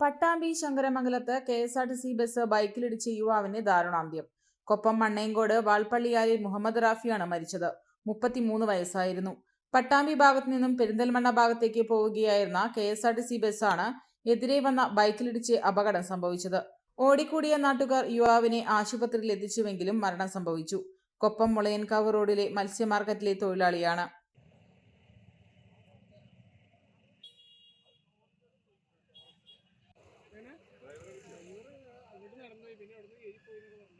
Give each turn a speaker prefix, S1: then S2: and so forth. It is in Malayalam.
S1: Pattambi ശങ്കരമംഗലത്ത് K S R T C bus ബൈക്കിലിടിച്ച യുവാവിന് ദാരുണാന്ത്യം. കൊപ്പം മണ്ണേങ്കോട് വാൾപ്പള്ളിയാലിൽ മുഹമ്മദ് റാഫിയാണ് മരിച്ചത്. മുപ്പത്തിമൂന്ന് വയസ്സായിരുന്നു. പട്ടാമ്പി ഭാഗത്തു നിന്നും പെരിന്തൽമണ്ണ ഭാഗത്തേക്ക് പോവുകയായിരുന്ന K S R T C ബസ്സാണ് എതിരെ വന്ന ബൈക്കിലിടിച്ച് അപകടം സംഭവിച്ചത്. ഓടിക്കൂടിയ നാട്ടുകാർ യുവാവിനെ ആശുപത്രിയിൽ എത്തിച്ചുവെങ്കിലും മരണം സംഭവിച്ചു. കൊപ്പം മുളയൻകാവ് റോഡിലെ മത്സ്യമാർക്കറ്റിലെ തൊഴിലാളിയാണ്. അങ്ങനെ ഡ്രൈവർ അങ്ങോട്ട് നടന്നു പിന്നെ അവിടുന്ന് കയറി പോയി എന്നൊക്കെ പറഞ്ഞു.